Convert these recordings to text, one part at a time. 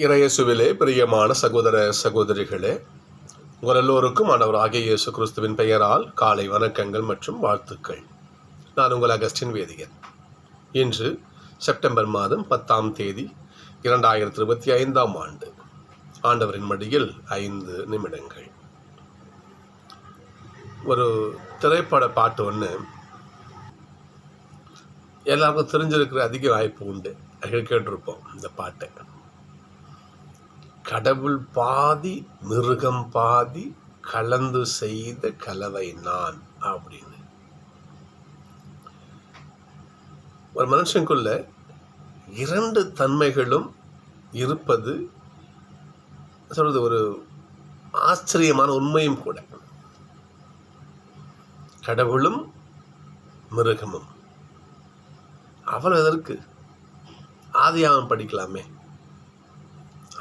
இறையேசுவிலே பிரியமான சகோதர சகோதரிகளே உங்கள் எல்லோருக்கும் ஆண்டவராகிய இயேசு கிறிஸ்துவின் பெயரால் காலை வணக்கங்கள் மற்றும் வாழ்த்துக்கள். நான் உங்கள் அகஸ்டின் வேதியன். இன்று செப்டம்பர் மாதம் பத்தாம் தேதி இரண்டாயிரத்தி இருபத்தி ஐந்தாம் ஆண்டு. ஆண்டவரின் மடியில் ஐந்து நிமிடங்கள். ஒரு திரைப்பட பாட்டு ஒன்று எல்லாருக்கும் தெரிஞ்சிருக்கிற அதிக வாய்ப்பு உண்டு. கேட்டிருப்போம் இந்த பாட்டை. கடவுள் பாதி மிருகம் பாதி கலந்து செய்த கலவை நான் அப்படின்னு. ஒரு மனுஷனுக்குள்ள இரண்டு தன்மைகளும் இருப்பது சொல்றது ஒரு ஆச்சரியமான உண்மையும் கூட. கடவுளும் மிருகமும். அவள் எதற்கு? ஆதியாகம் படிக்கலாமே.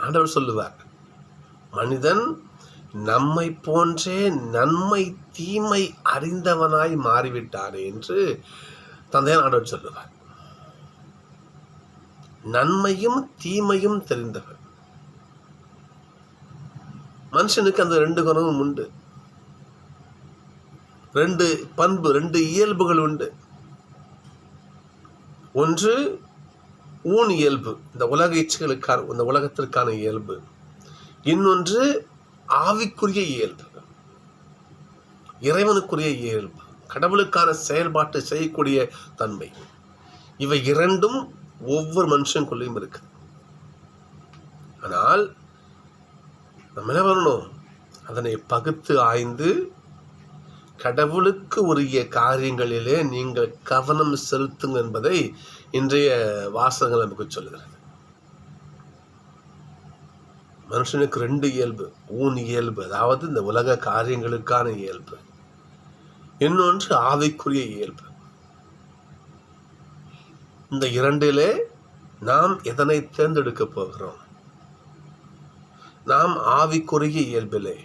ஆண்டவர் சொல்லுவார் மனிதன் நம்மை போன்றே நன்மை தீமை அறிந்தவனாய் மாறிவிட்டார் என்று தந்தையார் ஆண்டவர் சொல்லுவார். நன்மையும் தீமையும் தெரிந்தவர் மனுஷனுக்கு அந்த ரெண்டு குணமும் உண்டு. ரெண்டு பண்பு ரெண்டு இயல்புகள் உண்டு. ஒன்று ஊன் இயல்பு. இந்த உலக இச்சைகளுக்கான இந்த உலகத்திற்கான இயல்பு. இன்னொன்று ஆவிக்குரிய இயல்பு. இறைவனுக்குரிய இயல்பு. கடவுளுக்கான செயல்பாட்டு செய்யக்கூடிய தன்மை. இவை இரண்டும் ஒவ்வொரு மனுஷனுக்குள்ளேயும் இருக்கு. ஆனால் நம்ம என்ன பண்ணணும்? அதனை பகுத்து ஆய்ந்து கடவுளுக்கு உரிய காரியங்களிலே நீங்கள் கவனம் செலுத்துங்க என்பதை இன்றைய வாசகங்கள் நமக்கு சொல்லுகிறது. மனுஷனுக்கு ரெண்டு இயல்பு ஊன் இயல்பு அதாவது இந்த உலக காரியங்களுக்கான இயல்பு. இன்னொன்று ஆவிக்குரிய இயல்பு. இந்த இரண்டிலே நாம் எதனை தேர்ந்தெடுக்க போகிறோம்? நாம் ஆவிக்குரிய இயல்பிலே.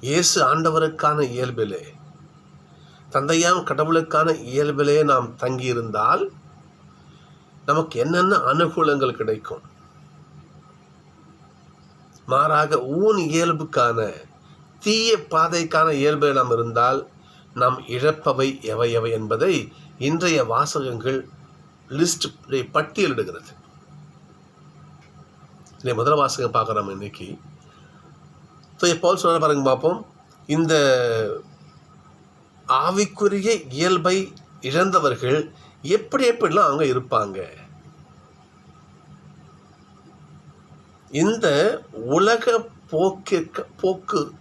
இயேசு ஆண்டவருக்கான இயல்பிலே. தந்தையாம் கடவுளுக்கான இயல்பிலே நாம் தங்கியிருந்தால் நமக்கு என்னென்ன அனுகூலங்கள் கிடைக்கும்? மாறாக ஊன் இயல்புக்கான தீய பாதைக்கான இயல்பில் நாம் இருந்தால் நாம் இழப்பவை எவை எவை என்பதை இன்றைய வாசகங்கள் லிஸ்ட் பட்டியலிடுகிறது. முதல் வாசகம் பார்க்குறோம் இன்னைக்கு. போல் சொல்ல பாருங்க பார்ப்போம். இந்த ஆவிக்குரிய இயல்பை இழந்தவர்கள் எப்படி எப்படிலாம் அவங்க இருப்பாங்க? இந்த உலக போக்கிற்கு போக்கு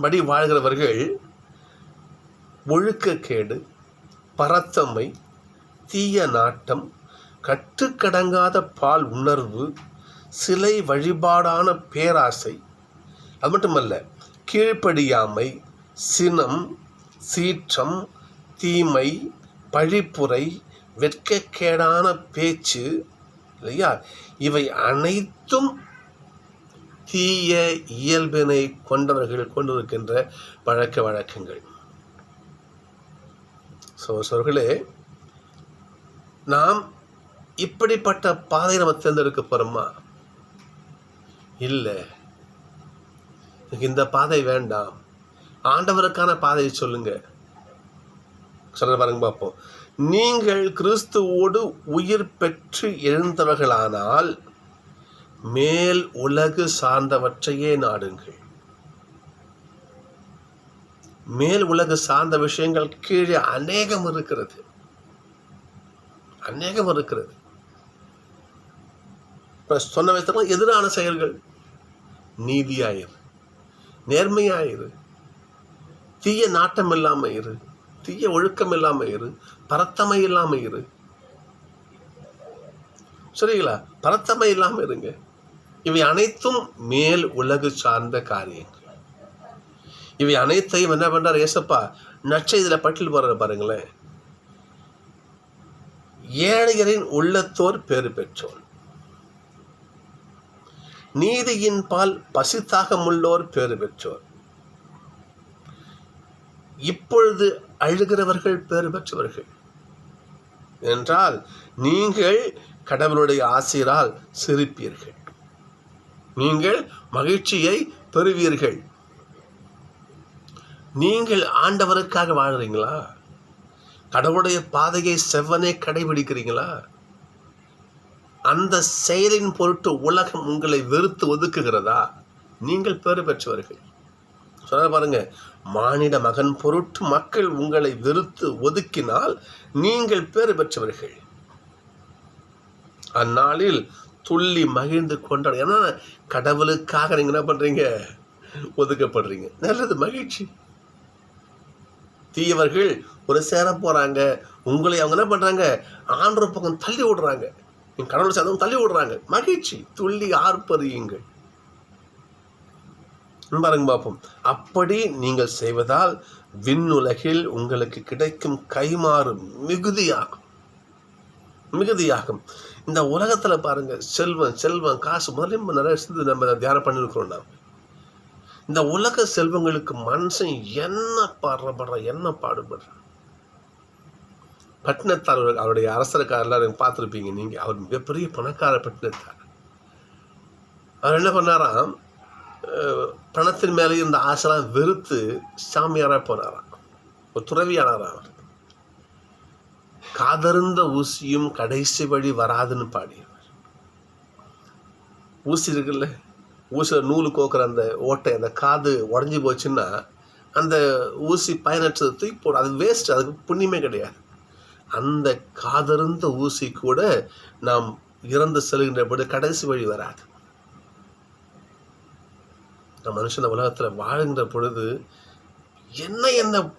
படி வாழ்கிறவர்கள் ஒழுக்கக்கேடு பரத்தமை தீய நாட்டம் கட்டுக்கடங்காத பால் உணர்வு சிலை வழிபாடான பேராசை அது மட்டுமல்ல கீழ்ப்படியாமை சினம் சீற்றம் தீமை பழிப்புரை வெட்கக்கேடான பேச்சு இல்லையா? இவை அனைத்தும் தீய இயல்பினை கொண்டவர்கள் கொண்டிருக்கின்ற பழக்க வழக்கங்கள். ஸோ சொல்களே நாம் இப்படிப்பட்ட பாதையை நம்ம தேர்ந்தெடுக்க போகிறோமா இல்லை. இந்த பாதை வேண்டாம். ஆண்டவருக்கான பாதையை சொல்லுங்க. சொல்ல பாருங்க பார்ப்போம். நீங்கள் கிறிஸ்துவோடு உயிர் பெற்று எழுந்தவர்களானால் மேல் உலகு சார்ந்தவற்றையே நாடுங்கள். மேல் உலகு சார்ந்த விஷயங்கள் கீழே அநேகம் இருக்கிறது. அநேகம் இருக்கிறது. இப்போ சொன்ன வயசுல எதிரான செயல்கள் நீதியாயிரு நேர்மையாயிரு தீய நாட்டம் இல்லாம இரு. தீய ஒழுக்கம் இல்லாமல் இரு. பரத்தமை இல்லாமல் இரு. சரிங்களா? பரத்தமை இல்லாமல் இருங்க. இவை அனைத்தும் மேல் உலகு சார்ந்த காரியங்கள். இவை அனைத்தையும் என்ன பண்ணுறார் ஏசப்பா? நச்சை இதில் பட்டியல் போடுற பாருங்களேன். ஏழையரின் உள்ளத்தோர் பேறு பெற்றோர். நீதியின் பால் பசித்தாகமுள்ளோர் பேறு பெற்றோர் இப்பொழுது அழுகிறவர்கள் பேறு பெற்றவர்கள் என்றால் நீங்கள் கடவுளுடைய ஆசிரால் சிரிப்பீர்கள். நீங்கள் மகிழ்ச்சியை பெறுவீர்கள். நீங்கள் ஆண்டவருக்காக வாழ்றீங்களா? கடவுளுடைய பாதையை செவ்வனே கடைபிடிக்கிறீங்களா? அந்த செயலின் பொருட்டு உலகம் உங்களை வெறுத்து ஒதுக்குகிறதா? நீங்கள் பேறு பெற்றவர்கள். சொல்ல பாருங்க மானிட மகன் பொருட்டு மக்கள் உங்களை வெறுத்து ஒதுக்கினால் நீங்கள் பேறு பெற்றவர்கள். அந்நாளில் துள்ளி மகிழ்ந்து கொண்டாடு ஏன்னா கடவுளுக்காக நீங்கள் என்ன பண்ணுறீங்க ஒதுக்கப்படுறீங்க. நல்லது மகிழ்ச்சி. தீயவர்கள் ஒரு சேர போகிறாங்க உங்களை அவங்க என்ன பண்ணுறாங்க ஆன்ற பக்கம் தள்ளி விடுறாங்க. கடவுள் சதம் தள்ளி விடுறாங்க மகிழ்ச்சி. துள்ளி ஆர்ப்பரியுங்கள். பாருங்க பார்ப்போம். அப்படி நீங்கள் செய்வதால் விண்ணுலகில் உங்களுக்கு கிடைக்கும் கைமாறு மிகுதியாகும். மிகுதியாகும். இந்த உலகத்துல பாருங்க செல்வம் செல்வம் காசு முதல்ல நிறைய விஷயத்தை நம்ம தியானம் பண்ணிருக்கிறோம் நாம். இந்த உலக செல்வங்களுக்கு மனுஷன் என்ன பாடுறப்படுற என்ன பாடுபடுறான்? பட்டினத்தார் அவருடைய அரசருக்கார் எல்லாரும் பார்த்துருப்பீங்க. நீங்கள் அவர் மிகப்பெரிய பணக்கார பட்டினத்தார். அவர் என்ன பண்ணாராம்? பணத்தின் மேலே இருந்த ஆசைலாம் வெறுத்து சாமியாராக போனாராம். ஒரு துறவியானாராம் அவர். காதருந்த ஊசியும் கடைசி வழி வராதுன்னு பாடியவர். ஊசி இருக்குல்ல? ஊசியில் நூல் கோக்குற அந்த ஓட்டை அந்த காது உடஞ்சி போச்சுன்னா அந்த ஊசி பயனற்றது தூக்கி போடும். அது வேஸ்ட் அதுக்கு புண்ணியமே கிடையாது. அந்த காதருந்த ஊசி கூட நாம் இறந்து செல்கின்ற பொழுது கடைசி வழி வராது. நம்ம மனுஷன் உலகத்தில் வாழ்கின்ற பொழுது என்ன என்ன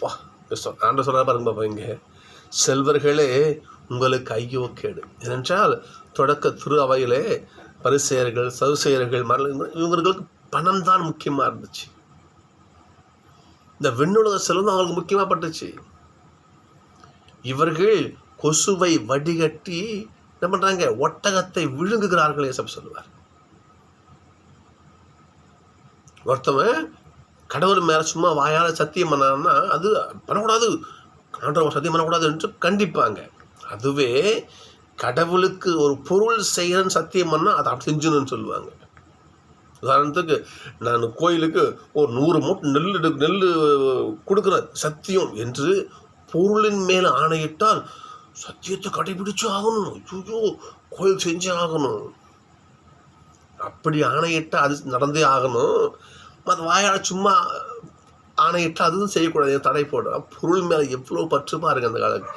வா, சொ- ஆண்டவர் பாருங்க பாப்பா செல்வர்களே உங்களுக்கு ஐயோ கேடு. ஏனென்றால் தொடக்க திரு அவையிலே பரிசெயர்கள் சதுசெயர்கள் மரல இவங்களுக்கு பணம் தான் முக்கியமாக இருந்துச்சு. இந்த விண்ணுலக செல்வம் அவங்களுக்கு முக்கியமாக பட்டுச்சு. இவர்கள் கொசுவை வடிகட்டி என்ன பண்ணுறாங்க ஒட்டகத்தை விழுங்குகிறார்கள் ஏசப் சொல்லுவார். ஒருத்தவன் கடவுள் மேலே சும்மா வாயால் சத்தியம் பண்ணான்னா அது பண்ணக்கூடாது. ஆண்டவர் சத்தியம் பண்ணக்கூடாது என்று கண்டிப்பாங்க. அதுவே கடவுளுக்கு ஒரு பொருள் செய்கிறன்னு சத்தியம் பண்ணால் அதை அப்படி செஞ்சுன்னு சொல்லுவாங்க. உதாரணத்துக்கு நான் கோயிலுக்கு ஒரு நூறு மூட்டை நெல் எடு நெல் கொடுக்குறேன் சத்தியம் என்று பொருளின் மேல் ஆணையிட்டால் சத்தியத்தை கடைபிடிச்சு ஆகணும். ஐயோ கோயில் செஞ்சே ஆகணும். அப்படி ஆணையிட்டால் அது நடந்தே ஆகணும். மற்ற வாயால் சும்மா ஆணையிட்டால் அதுவும் செய்யக்கூடாது. தடை போடுறோம் பொருள் மேலே எவ்வளோ பற்று பாருங்க அந்த காலம்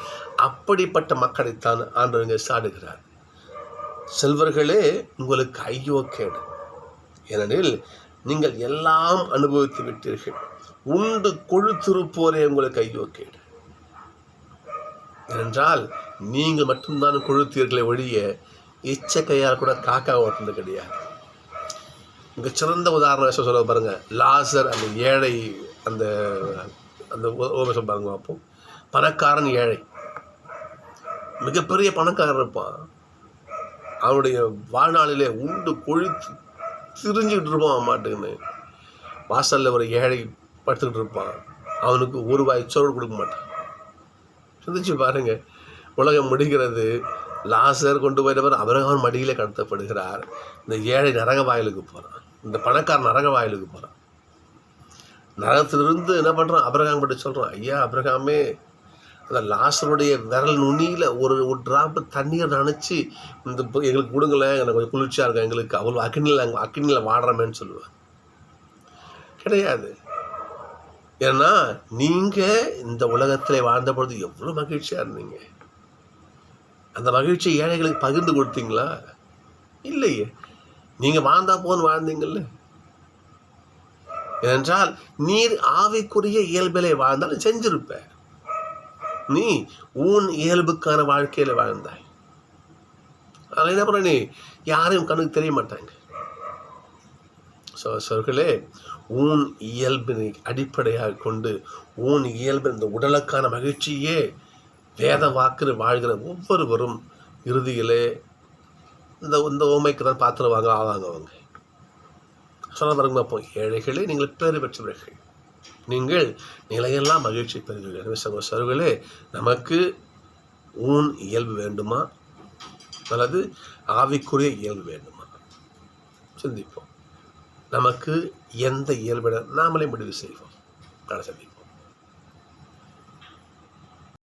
அப்படிப்பட்ட மக்களைத்தான் ஆண்டவங்க சாடுகிறார். செல்வர்களே உங்களுக்கு ஐயோ கேடு. ஏனெனில் நீங்கள் எல்லாம் அனுபவித்து விட்டீர்கள். உண்டு கொழுத்திருப்போரே உங்களுக்கு ஐயோ கேடு. என்றால் நீங்கள் மட்டும்தான் கொழுத்தீர்களை ஒழிய இச்சக்கையால் கூட காக்கா ஓட்டுனது கிடையாது. மிகச்சிறந்த உதாரணம் சொல்ல பாருங்கள் லாசர் அந்த ஏழை அந்த அந்த ஓமசம் பாருங்க பார்ப்போம். பணக்காரன் ஏழை. மிகப்பெரிய பணக்காரன் இருப்பான். அவனுடைய வாழ்நாளிலே உண்டு கொழித்து திரிஞ்சுக்கிட்டு இருப்பான் மாட்டுக்குன்னு. வாசலில் ஒரு ஏழை படுத்துக்கிட்டு இருப்பான். அவனுக்கு ஒரு வாய் சோறு கொடுக்க மாட்டான். சிந்திச்சு பாருங்க. உலகம் முடிகிறது. லாசர் கொண்டு போயிட்டவர் அபிரகாம் மடியில் கடத்தப்படுகிறார். இந்த ஏழை நரக வாயிலுக்கு போகிறான் இந்த பணக்கார் நரக வாயிலுக்கு போகிறான் நரகத்திலிருந்து என்ன பண்ணுறான் அபிரகாம் பட்டு சொல்கிறான் ஐயா அபிரகாமே. அந்த லாசருடைய விரல் நுனியில் ஒரு ஒரு டிராப்பு தண்ணீர் நினச்சி இந்த எங்களுக்கு கொடுங்களேன். எனக்கு கொஞ்சம் குளிர்ச்சியாக இருக்கும். எங்களுக்கு அவ்வளோ அக்னியில் அக்னியில் வாடுறமேன்னு சொல்லுவேன் கிடையாது. ஏன்னா நீங்கள் இந்த உலகத்தில் வாழ்ந்த பொழுது எவ்வளோ மகிழ்ச்சியாக இருந்தீங்க? அந்த மகிழ்ச்சியை ஏழைகளுக்கு பகிர்ந்து கொடுத்தீங்களா? இல்லையே. நீங்கள் வாழ்ந்தா போன்னு வாழ்ந்தீங்கள்ல ஏனென்றால் நீர் ஆவிக்குரிய இயல்பிலே வாழ்ந்தாலும் செஞ்சிருப்ப. நீ உன் இயல்புக்கான வாழ்க்கையில் வாழ்ந்தாய். அதில் என்ன பண்ண நீ? யாரையும் கண்ணுக்கு தெரிய மாட்டாங்க. ஸோ ஊன் இயல்பினை அடிப்படையாக கொண்டு ஊன் இயல்பு இந்த உடலுக்கான மகிழ்ச்சியே வேத வாக்குன்னு வாழ்கிற ஒவ்வொருவரும் இறுதியிலே இந்த இந்த ஓமைக்கு தான் பாத்திரவாங்க ஆவாங்க. அவங்க சொன்ன பாருங்க பார்ப்போம் ஏழைகளே நீங்கள் பேறு பெற்றவர்கள். நீங்கள் நிலையெல்லாம் மகிழ்ச்சி பெறுவீர்கள். எனவே சகோசர்களே நமக்கு ஊன் இயல்பு வேண்டுமா? அல்லது ஆவிக்குரிய இயல்பு வேண்டுமா? சிந்திப்போம். நமக்கு எந்த இயல்பிட நாமளே முடிவு செய்வோம். நாளை சந்திப்போம்.